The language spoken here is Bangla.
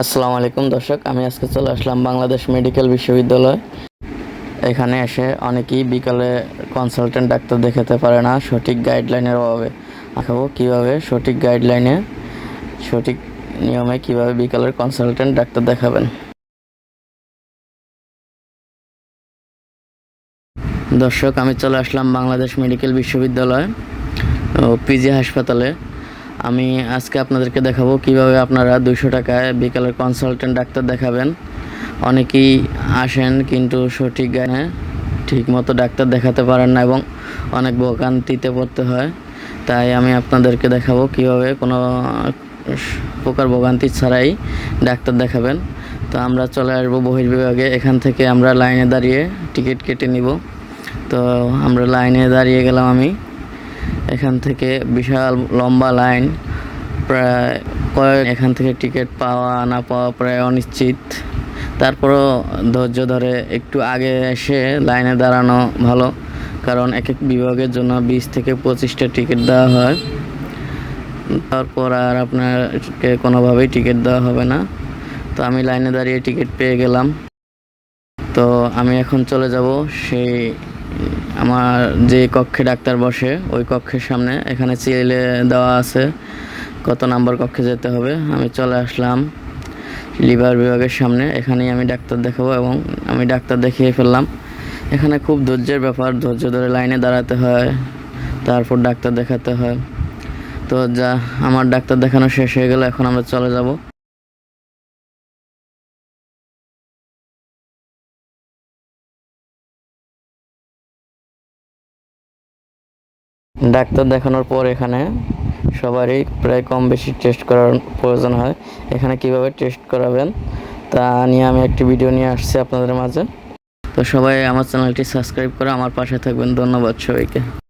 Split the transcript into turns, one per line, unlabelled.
আসসালামু আলাইকুম দর্শক, আমি আজকে চলে আসলাম বাংলাদেশ মেডিকেল বিশ্ববিদ্যালয়। এখানে এসে অনেকেই বিকালে কনসালটেন্ট ডাক্তার দেখাতে পারে না, সঠিক গাইডলাইনের অভাবে। দেখাবো কীভাবে সঠিক গাইডলাইনে সঠিক নিয়মে কীভাবে বিকালের কনসালটেন্ট ডাক্তার দেখাবেন। দর্শক, আমি চলে আসলাম বাংলাদেশ মেডিকেল বিশ্ববিদ্যালয় ও পিজি হাসপাতালে। আমি আজকে আপনাদেরকে দেখাবো কীভাবে আপনারা দুশো টাকায় বিকালের কনসালটেন্ট ডাক্তার দেখাবেন। অনেকেই আসেন কিন্তু সঠিক গানে ঠিক মতো ডাক্তার দেখাতে পারেন না এবং অনেক ভোগান্তিতে পড়তে হয়। তাই আমি আপনাদেরকে দেখাবো কীভাবে কোনো প্রকার ভোগান্তি ছাড়াই ডাক্তার দেখাবেন। তো আমরা চলে আসব বহির্বিভাগে। এখান থেকে আমরা লাইনে দাঁড়িয়ে টিকিট কেটে নিব। তো আমরা লাইনে দাঁড়িয়ে গেলাম আমি। এখান থেকে বিশাল লম্বা লাইন, প্রায় কয়েক এখান থেকে টিকিট পাওয়া, না পাওয়া প্রায় অনিশ্চিত। তারপরও ধৈর্য ধরে একটু আগে এসে লাইনে দাঁড়ানো ভালো, কারণ এক এক বিভাগের জন্য বিশ থেকে পঁচিশটা টিকিট দেওয়া হয়। তারপর আর আপনাকে কোনোভাবেই টিকিট দেওয়া হবে না। তো আমি লাইনে দাঁড়িয়ে টিকিট পেয়ে গেলাম। তো আমি এখন চলে যাব সেই আমার যে কক্ষে ডাক্তার বসে, ওই কক্ষের সামনে, এখানে চিলে দেওয়া আছে, কত নাম্বার কক্ষে যেতে হবে। আমি চলে আসলাম লিভার বিভাগের সামনে, এখানেই আমি ডাক্তার দেখাবো এবং আমি ডাক্তার দেখিয়ে ফেললাম। এখানে খুব ধৈর্যের ব্যাপার, ধৈর্য ধরে লাইনে দাঁড়াতে হয়, তারপর ডাক্তার দেখাতে হয়। তো যা, আমার ডাক্তার দেখানো শেষ হয়ে গেল, এখন আমরা চলে যাব। ডাক্তার দেখানোর পর এখানে সবারই প্রায় কম বেশি টেস্ট করার প্রয়োজন হয়। এখানে কীভাবে টেস্ট করাবেন তা নিয়ে আমি একটি ভিডিও নিয়ে আসছি আপনাদের মাঝে। তো সবাই আমার চ্যানেলটি সাবস্ক্রাইব করে আমার পাশে থাকবেন। ধন্যবাদ সবাইকে।